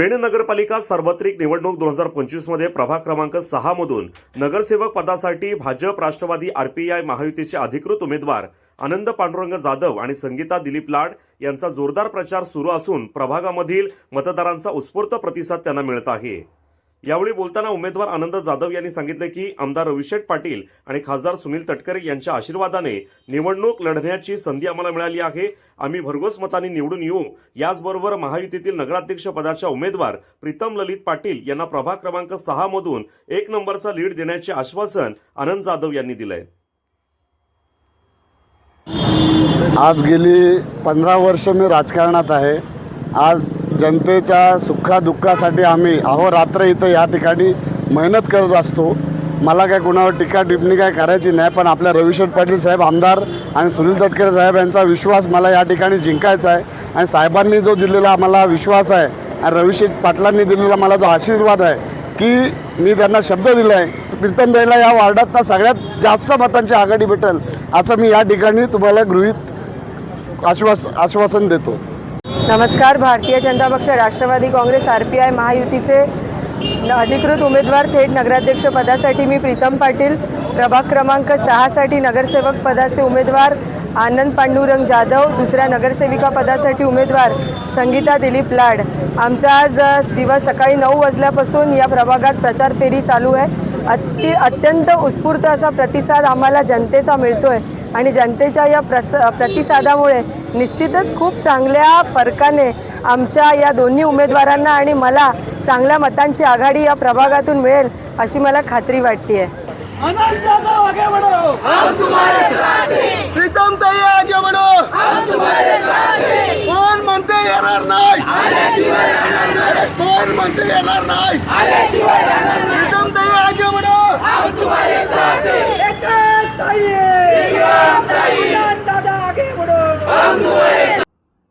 पेण नगरपालिका सार्वत्रिक निवडणूक दोन हजार पंचवीसमध्ये प्रभाग क्रमांक सहा मधून नगरसेवक पदासाठी भाजप राष्ट्रवादी आरपीआय महायुतीचे अधिकृत उमेदवार आनंद पांडुरंग जाधव आणि संगीता दिलीप लाड यांचा जोरदार प्रचार सुरू असून प्रभागामधील मतदारांचा उत्स्फूर्त प्रतिसाद त्यांना मिळत आहे. यावेळी बोलताना उमेदवार आनंद जाधव यांनी सांगितले की आमदार रविशेठ पाटील आणि खासदार सुनील तटकरे यांच्या आशीर्वादाने निवडणूक लढण्याची संधी आम्हाला मिळाली आहे. आम्ही भरघोस मताने निवडून येऊ. याचबरोबर महायुतीतील नगराध्यक्ष पदाच्या उमेदवार प्रीतम ललित पाटील यांना प्रभाग क्रमांक सहा मधून एक नंबरचा लीड देण्याचे आश्वासन आनंद जाधव यांनी दिलंय. आज गेली पंधरा वर्ष मी राजकारणात आहे. आज जनतेच्या सुखादुःखासाठी आम्ही अहोरात्र इथं या ठिकाणी मेहनत करत असतो. मला काय कुणावर टीका टिप्पणी काय करायची नाही पण आपल्या रविशेठ पाटील साहेब आमदार आणि सुनील तटकरे साहेब यांचा विश्वास मला या ठिकाणी जिंकायचा आहे. आणि साहेबांनी जो दिलेला आम्हाला विश्वास आहे आणि रविशेठ पाटलांनी दिलेला मला जो आशीर्वाद आहे की मी त्यांना शब्द दिला आहे प्रीतम द्यायला या वार्डात सगळ्यात जास्त मतांची आघाडी भेटेल असं मी या ठिकाणी तुम्हाला गृहीत आश्वास आश्वासन देतो. नमस्कार Bharatiya Janata Paksha Rashtrawadi Congress R P I महायुतीचे अधिकृत उमेदवार थेट नगराध्यक्ष पदासाठी मी प्रीतम पाटील. प्रभाग क्रमांक सहासाठी नगरसेवक पदाचे उमेदवार आनंद पांडुरंग जाधव. दुसऱ्या नगरसेविका पदासाठी उमेदवार संगीता दिलीप लाड. आमचा आज दिवस सकाळी नऊ वाजल्यापासून या प्रभागात प्रचार फेरी चालू आहे. अति अत्यंत उत्स्फूर्त असा प्रतिसाद आम्हाला जनतेचा मिळतो आहे आणि जनतेच्या या प्रस प्रतिसादामुळे निश्चितच खूप चांगल्या फरकाने आमच्या या दोन्ही उमेदवारांना आणि मला चांगल्या मतांची आघाडी या प्रभागातून मिळेल अशी मला खात्री वाटते आहे हैं. हैं. कोण म्हणते येणार नाही? कोण म्हणते येणार नाही? प्रीतम ताई आगे बढ़ो